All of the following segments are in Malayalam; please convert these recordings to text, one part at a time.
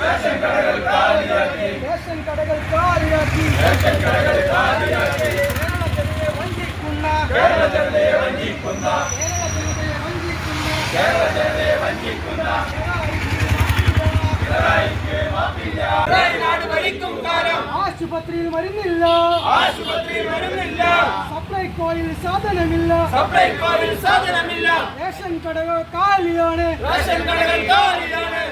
റേഷൻ കടകൾ കാലിയാക്കി. കേരളത്തിലെ വഞ്ചിക്കുന്ന കേരളത്തിലെ വഞ്ചിക്കുന്ന ആശുപത്രിയിൽ മരുന്നില്ല. ആശുപത്രിയിൽ വരുന്നില്ല സപ്ലൈകോയിൽ സാധനമില്ല. സപ്ലൈകോയിൽ സാധനമില്ല. റേഷൻ കടകൾ കാലിയാണ്. റേഷൻ കടകൾ കാലിയാണ്.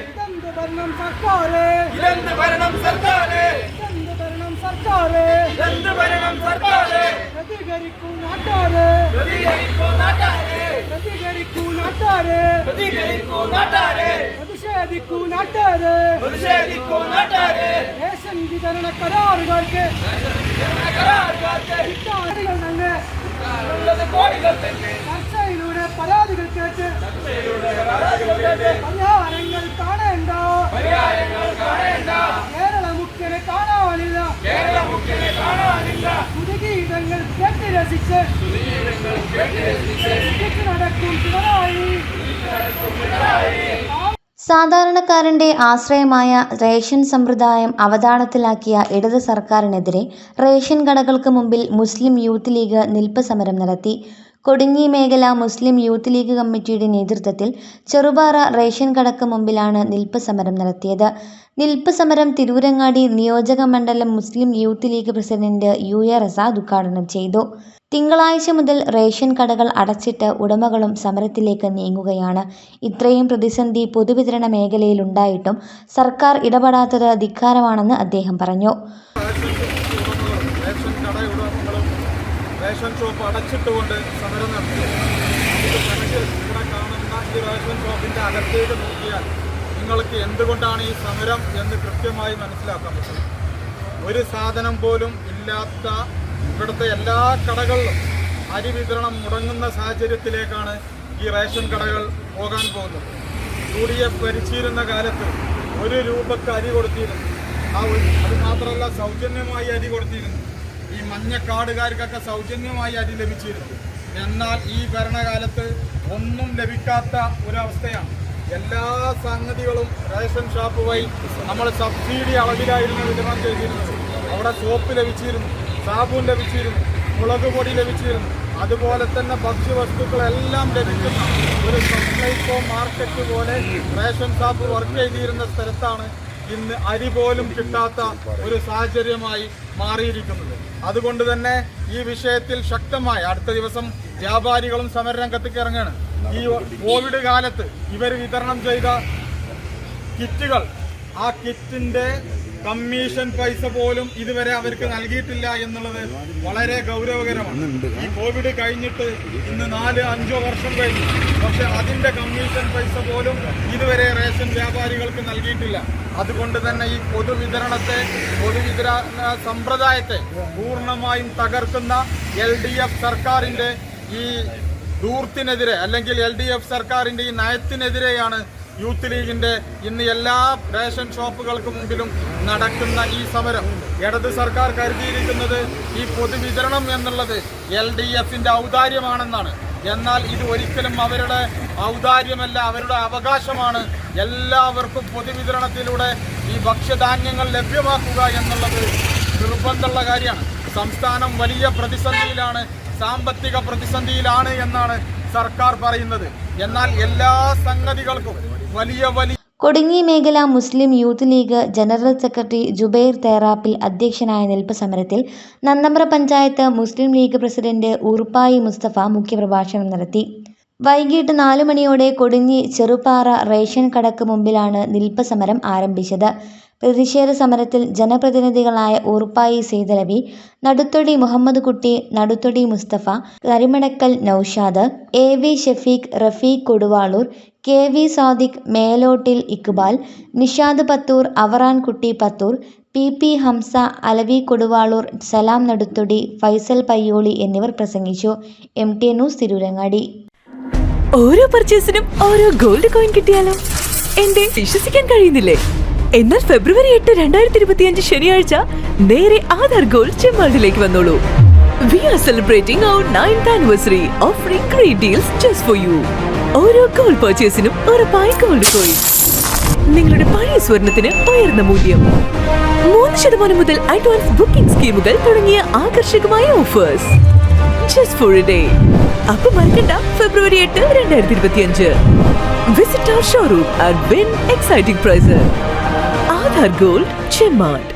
ഭരണം സർക്കാര്. ഇതെന്ത് ഭരണം സർക്കാര്? ഇതെന്ത് ഭരണം സർക്കാര്? ഇതെന്ത് ഭരണം സർക്കാര്? പ്രതികരിക്കൂ നാട്ടാര്. പ്രതികരിക്കൂ നാട്ടാരെ. പ്രതികരിക്കൂ നാട്ടാര്. പ്രതികരിക്കൂ നാട്ടാരെ. പ്രതിഷേധിക്കൂ നാട്ടാര്. പ്രതിഷേധിക്കൂ നാട്ടാരെ. റേഷൻ വിതരണ കരാറുകാർക്ക് കരാറുകാർക്ക് തന്നെ കോടികൾ തന്നെ. ചർച്ചയിലൂടെ പരാതികൾ കേട്ട് പരിഹാരങ്ങൾ സാധാരണക്കാരന്റെ ആശ്രയമായ റേഷൻ സമ്പ്രദായം അവതാളത്തിലാക്കിയ ഇടത് സർക്കാരിനെതിരെ റേഷൻ കടകൾക്ക് മുമ്പിൽ മുസ്ലിം യൂത്ത് ലീഗ് നിൽപ്പ് സമരം നടത്തി. കൊടിഞ്ഞി മേഖല മുസ്ലിം യൂത്ത് ലീഗ് കമ്മിറ്റിയുടെ നേതൃത്വത്തിൽ ചെറുപാറ റേഷൻ കടക്ക് മുമ്പിലാണ് നിൽപ്പ് സമരം നടത്തിയത്. നിൽപ്പ് സമരം തിരൂരങ്ങാടി നിയോജക മണ്ഡലം Muslim Youth League president U A Rasad ഉദ്ഘാടനം ചെയ്തു. തിങ്കളാഴ്ച മുതൽ റേഷൻ കടകൾ അടച്ചിട്ട് ഉടമകളും സമരത്തിലേക്ക് നീങ്ങുകയാണ്. ഇത്രയും പ്രതിസന്ധി പൊതുവിതരണ മേഖലയിലുണ്ടായിട്ടും സർക്കാർ ഇടപെടാത്തത് ധിക്കാരമാണെന്ന് അദ്ദേഹം പറഞ്ഞു. റേഷൻ ഷോപ്പ് അടച്ചിട്ടുകൊണ്ട് സമരം നടത്തിയത് കണക്കിൽ ഇവിടെ കാണുന്ന ഈ റേഷൻ ഷോപ്പിന്റെ അകത്തേക്ക് നോക്കിയാൽ നിങ്ങൾക്ക് എന്തുകൊണ്ടാണ് ഈ സമരം എന്ന് കൃത്യമായി മനസ്സിലാക്കാൻ പറ്റും. ഒരു സാധനം പോലും ഇല്ലാത്ത ഇവിടുത്തെ എല്ലാ കടകളിലും അരി വിതരണം മുടങ്ങുന്ന സാഹചര്യത്തിലേക്കാണ് ഈ റേഷൻ കടകൾ പോകാൻ പോകുന്നത്. യു ഡി എഫ് ഭരിച്ചിരുന്ന കാലത്ത് ഒരു രൂപക്ക് അരി കൊടുത്തിരുന്നു. ആ അത് മാത്രമല്ല സൗജന്യമായി അരി കൊടുത്തിരുന്നു. ഈ മഞ്ഞക്കാടുകാർക്കൊക്കെ സൗജന്യമായി അരി ലഭിച്ചിരുന്നു. എന്നാൽ ഈ ഭരണകാലത്ത് ഒന്നും ലഭിക്കാത്ത ഒരവസ്ഥയാണ്. എല്ലാ സംഗതികളും റേഷൻ ഷോപ്പ് വഴി നമ്മൾ സബ്സിഡി അളവിലായിരുന്നു വിതരണം ചെയ്തിരുന്നത്. അവിടെ സോപ്പ് ലഭിച്ചിരുന്നു സാബൂൻ ലഭിച്ചിരുന്നു മുളക് പൊടി ലഭിച്ചിരുന്നു. അതുപോലെ തന്നെ ഭക്ഷ്യവസ്തുക്കളെല്ലാം ലഭിക്കുന്ന ഒരു സപ്ലൈ സപ്ലൈകോ മാർക്കറ്റ് പോലെ റേഷൻ ഷോപ്പ് വർക്ക് ചെയ്തിരുന്ന സ്ഥലത്താണ് ഇന്ന് അരി പോലും കിട്ടാത്ത ഒരു സാഹചര്യമായി മാറിയിരിക്കുന്നത്. അതുകൊണ്ട് തന്നെ ഈ വിഷയത്തിൽ ശക്തമായ അടുത്ത ദിവസം വ്യാപാരികളും സമരരംഗത്തേക്ക് ഇറങ്ങുകയാണ് ഈ കോവിഡ് കാലത്ത് ഇവർ വിതരണം ചെയ്ത കിറ്റുകൾ ആ കിറ്റിന്റെ കമ്മീഷൻ പൈസ പോലും ഇതുവരെ അവർക്ക് നൽകിയിട്ടില്ല എന്നുള്ളത് വളരെ ഗൗരവകരമാണ്. ഈ കോവിഡ് കഴിഞ്ഞിട്ട് ഇന്ന് നാല് അഞ്ചോ വർഷം കഴിഞ്ഞു. പക്ഷെ അതിന്റെ കമ്മീഷൻ പൈസ പോലും ഇതുവരെ റേഷൻ വ്യാപാരികൾക്ക് നൽകിയിട്ടില്ല. അതുകൊണ്ട് തന്നെ ഈ പൊതുവിതരണത്തെ പൊതുവിതരണ സമ്പ്രദായത്തെ പൂർണമായും തകർക്കുന്ന എൽ ഡി എഫ് സർക്കാരിന്റെ ഈ ദൂർത്തിനെതിരെ അല്ലെങ്കിൽ എൽ ഡി എഫ് സർക്കാരിന്റെ ഈ നയത്തിനെതിരെയാണ് യൂത്ത് ലീഗിന്റെ ഇന്ന് എല്ലാ റേഷൻ ഷോപ്പുകൾക്ക് മുമ്പിലും നടക്കുന്ന ഈ സമരം. ഇടത് സർക്കാർ കരുതിയിരിക്കുന്നത് ഈ പൊതുവിതരണം എന്നുള്ളത് എൽ ഡി എഫിന്റെ ഔദാര്യമാണെന്നാണ്. എന്നാൽ ഇത് ഒരിക്കലും അവരുടെ ഔദാര്യമല്ല അവരുടെ അവകാശമാണ്. എല്ലാവർക്കും പൊതുവിതരണത്തിലൂടെ ഈ ഭക്ഷ്യധാന്യങ്ങൾ ലഭ്യമാക്കുക എന്നുള്ളത് നിർബന്ധമുള്ള കാര്യമാണ്. സംസ്ഥാനം വലിയ പ്രതിസന്ധിയിലാണ് സാമ്പത്തിക പ്രതിസന്ധിയിലാണ് എന്നാണ് സർക്കാർ പറയുന്നത്. എന്നാൽ എല്ലാ സംഗതികൾക്കും കൊടിഞ്ഞി മേഖല Muslim Youth League general secretary Jubair Therappil അധ്യക്ഷനായ നിൽപ്പ് സമരത്തിൽ Nannambra panchayat Muslim League president Uruppayi Mustafa മുഖ്യപ്രഭാഷണം നടത്തി. വൈകിട്ട് നാലു മണിയോടെ കൊടുങ്ങി ചെറുപാറ റേഷൻ കടക്ക് മുമ്പിലാണ് നിൽപ്പ് സമരം ആരംഭിച്ചത്. പ്രതിഷേധ സമരത്തിൽ ജനപ്രതിനിധികളായ ഉറുപ്പായി Saithalavi Naduthodi Muhammad Kutty Naduthodi Mustafa Karimadakkal Noushad A V Shafeeq Rafeeq Koduvalur K V Sadiq Melottil Iqbal Nishad Pathur Avarankutty Pathur P P Hamza Alavi Koduvalur Salam Naduthudi Faisal Payyoli എന്നിവർ പ്രസംഗിച്ചു. M T news Tirurangadi. ഓരോ പർച്ചേസിനും ഓരോ ഗോൾഡ് കോയിൻ കിട്ടിയാലോ? എന്റെ വിശ്വസിക്കാൻ കഴിയുന്നില്ലേ? എന്നാൽ ഫെബ്രുവരി എട്ട് രണ്ടായിരത്തി ഇരുപത്തിയഞ്ച് ശനിയാഴ്ച നേരെ ആധാർ ഗോൾഡ് ചെമ്മാടിലേക്ക് വന്നോളൂ. We are celebrating our ninth anniversary offering great deals just for you ഓരോ കോൾ പർച്ചേസിനും ഉറപ്പായി ഗോൾഡ് കോയിൻ നിങ്ങളുടെ പഴയ സ്വർണത്തിന് ഉയർന്ന മൂല്യം. മൂന്ന് ശതമാനം മുതൽ അഡ്വാൻസ് ബുക്കിംഗ് സ്കീമുകൾ തുടങ്ങിയ ആകർഷകമായ ഓഫേഴ്സ് ജസ്റ്റ് ഫോർ ഡേ അപ്പൊ മറക്കണ്ട ഫെബ്രുവരി എട്ട് രണ്ടായിരത്തി ഇരുപത്തിയഞ്ച് visit our showroom and win exciting prize Aadhaar Gold Chemmad